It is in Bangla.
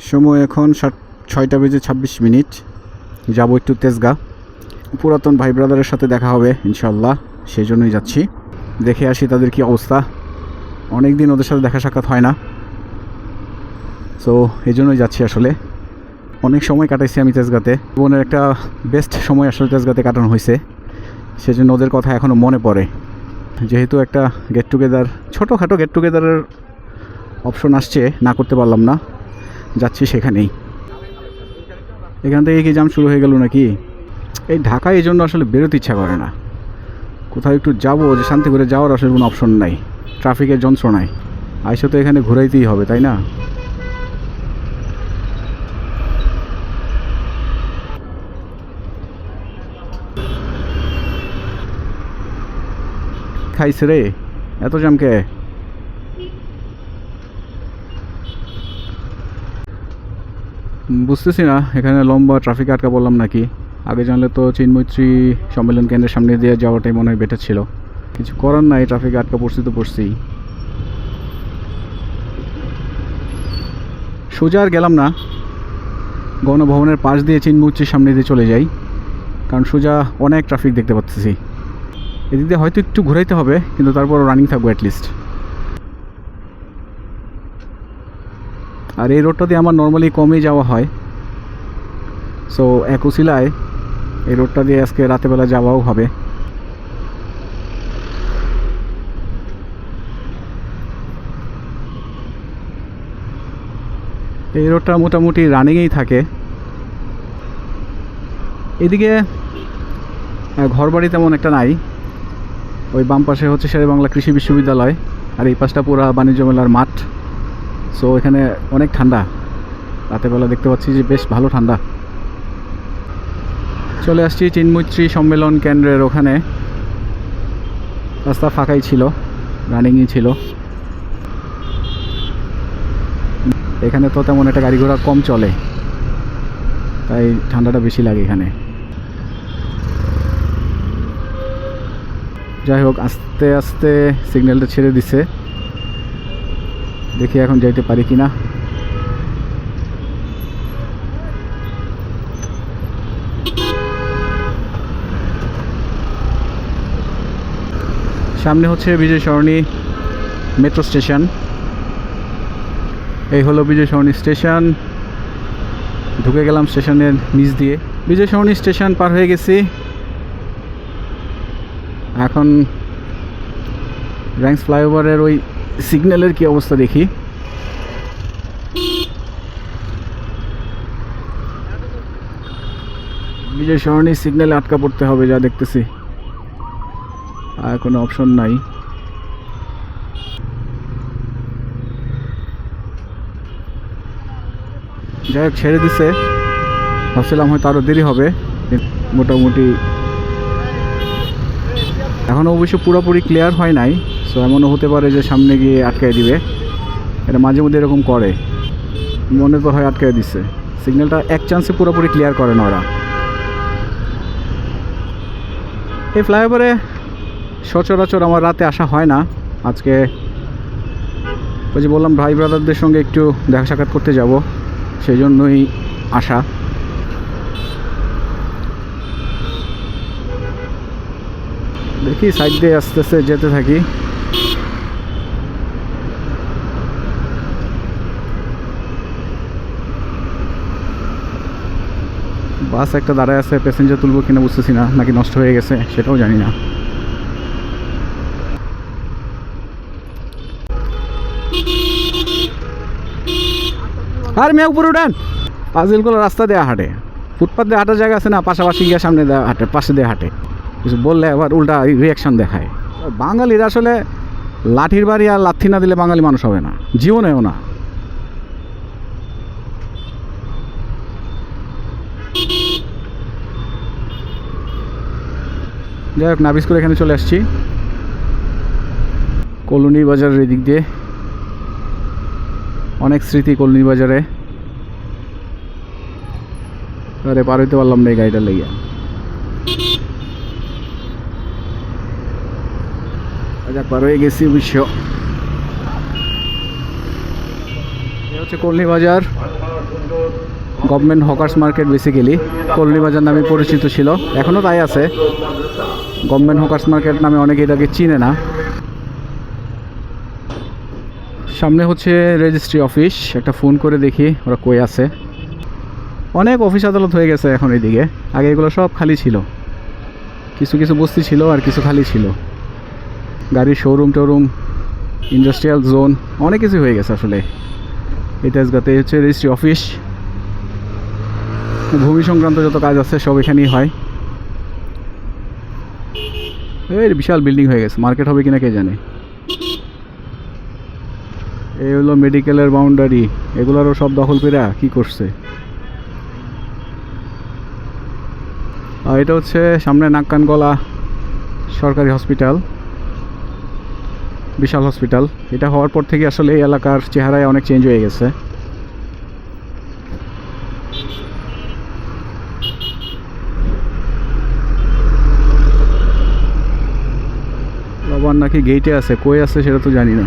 সময় এখন ছয়টা বেজে ছাব্বিশ মিনিট। যাব একটু তেজগা। পুরাতন ভাই ব্রাদারের সাথে দেখা হবে ইনশাল্লাহ সেই জন্যই যাচ্ছি। দেখে আসি তাদের কি অবস্থা। অনেক দিন ওদের সাথে দেখা সাক্ষাৎ হয় না। সো এই জন্যই যাচ্ছি আসলে। অনেক সময় কাটাইছি আমি তেজগাতে। জীবনের একটা বেস্ট সময় আসলে তেজগাতে কাটানো হয়েছে। সেজন্য ওদের কথা এখনও মনে পড়ে। যেহেতু একটা গেট টুগেদার ছোটোখাটো গেট টুগেদারের অপশন আসছে, না করতে পারলাম না। যাচ্ছি সেখানেই। এখান থেকে কি জাম শুরু হয়ে গেল নাকি? এই ঢাকায় এই জন্য আসলে বেরোতে ইচ্ছা করে না। কোথাও একটু যাব, যে শান্তি করে যাওয়ার আসলে কোনো অপশন নাই। ট্রাফিকের যন্ত্রণায় আইসো তো এখানে ঘুরাইতেই হবে, তাই না? খাইছে রে। এত জামকে বুঝতেছি না, এখানে লম্বা ট্রাফিক আটকা বললাম নাকি? আগে জানলে তো চিনমৈত্রী সম্মেলন কেন্দ্রের সামনে দিয়ে যাওয়াটাই মনে হয় বেটার ছিল। কিছু করার নাই ট্রাফিক আটকা পড়ছি তো পড়ছি। সোজা আর গেলাম না। গণভবনের পাশ দিয়ে চিনমৈত্রীর সামনে দিয়ে চলে যাই, কারণ সোজা অনেক ট্রাফিক দেখতে পাচ্ছি। এদিক দিয়ে হয়তো একটু ঘুরাইতে হবে, কিন্তু তারপর রানিং থাকব অ্যাটলিস্ট আর এই রোডটা দিয়ে আমার নর্মালি কমই যাওয়া হয়। সো একুশিলায় এই রোডটা দিয়ে আজকে রাতেবেলা যাওয়াও হবে। এই রোডটা মোটামুটি রানিংয়েই থাকে। এদিকে ঘর বাড়ি তেমন একটা নাই। ওই বাম পাশে হচ্ছে শেরে বাংলা কৃষি বিশ্ববিদ্যালয়, আর এই পাশটা পুরা বাণিজ্য মেলার মাঠ। সো এখানে অনেক ঠান্ডা। রাতের বেলা দেখতে পাচ্ছি যে বেশ ভালো ঠান্ডা। চলে আসছি চিনমৈত্রী সম্মেলন কেন্দ্রের ওখানে। রাস্তা ফাঁকাই ছিল রানিংই ছিল। এখানে তো তেমন একটা গাড়ি ঘোড়া কম চলে। তাই ঠান্ডাটা বেশি লাগে এখানে। যাই হোক, আস্তে আস্তে সিগন্যালটা ছেড়ে দিছে। দেখি এখন যাইতে পারি কি না সামনে হচ্ছে বিজয় সরণি মেট্রো স্টেশন। এই হলো বিজয় সরণি স্টেশন। ঢুকে গেলাম স্টেশনের নিচ দিয়ে। বিজয় সরণী স্টেশন পার হয়ে গেছি। এখন র্যাঙ্কস ফ্লাইওভারের ওই সিগন্যালের কি অবস্থা দেখি? বিজয় সরণি সিগন্যালে আটকা পড়তে হবে যা দেখতেছি। আর কোনো অপশন নাই। যাই হোক, ছেড়ে দিছে। ভাবছিলাম হয়তো আরও দেরি হবে। মোটামুটি এখনও অবশ্য পুরোপুরি ক্লিয়ার হয় নাই। সো এমনও হতে পারে যে সামনে গিয়ে আটকায় দিবে। এটা মাঝে মধ্যে এরকম করে। মনে তো হয় আটকায় দিচ্ছে সিগন্যালটা এক চান্সে পুরোপুরি ক্লিয়ার করে না ওরা। এই ফ্লাইওভারে সচরাচর আমার রাতে আসা হয় না। আজকে ওই যে বললাম, ভাই ব্রাদারদের সঙ্গে একটু দেখা সাক্ষাৎ করতে যাব। সেই জন্যই আসা। দেখি সাইড দিয়ে আস্তে আস্তে যেতে থাকি। বাস একটা দাঁড়ায় আছে প্যাসেঞ্জার তুলবো কিনা বুঝতেছি না, নাকি নষ্ট হয়ে গেছে, সেটাও জানি না। আর মেয়ে, উপরে উঠান। পাঁচিলগুলো রাস্তা দেওয়া হাঁটে। ফুটপাথ দিয়ে হাঁটার জায়গা আছে না, পাশাপাশি গিয়ে সামনে দেওয়া হাঁটে, পাশে দিয়ে হাঁটে। কিছু বললে আবার উল্টা রিয়াকশন দেখায়। বাঙালির আসলে লাঠির বাড়ি আর লাথি না দিলে বাঙালি মানুষ হবে না, জীবনেও না। যাই হোক নাবিস করে এখানে চলে আসছি। কলোনি বাজারের এদিক দিয়ে। অনেক স্মৃতি কলোনি বাজারে। আরে পার হইতে পারলাম না এই গাড়িটা লেগে যাক পার হয়ে গেছি অবশ্য। হচ্ছে colony Bazar. Government hawkers market basically Kalli Bazar নামে পরিচিত ছিল। এখনও তাই আছে। গভর্নমেন্ট হকার্স মার্কেট নামে অনেকে এটাকে চিনে না। সামনে হচ্ছে রেজিস্ট্রি অফিস, একটা ফোন করে দেখি ওরা কই আছে। অনেক অফিস আদালত হয়ে গেছে এখন এদিকে, আগে এগুলো সব খালি ছিল। কিছু কিছু বস্তি ছিল আর কিছু খালি ছিল। গাড়ির শোরুম টোরুম ইন্ডাস্ট্রিয়াল জোন অনেক কিছু হয়ে গেছে আসলে। এটা গাতে হচ্ছে রেজিস্ট্রি অফিস। ভূমি সংক্রান্ত যত কাজ আছে সব এখানেই হয়। এই বিশাল বিল্ডিং হয়ে গেছে। মার্কেট হবে কিনা কে জানে? এই হলো মেডিকেলের বাউন্ডারি এগুলোরও সব দখল করে কি করছে? আর এটা হচ্ছে সামনে নাক কান গলা সরকারি হসপিটাল বিশাল হসপিটাল এটা হওয়ার পর থেকে আসলে এই এলাকার চেহারায় অনেক চেঞ্জ হয়ে গেছে। নাকি গেইটে আছে কই আছে সেটা তো জানি না।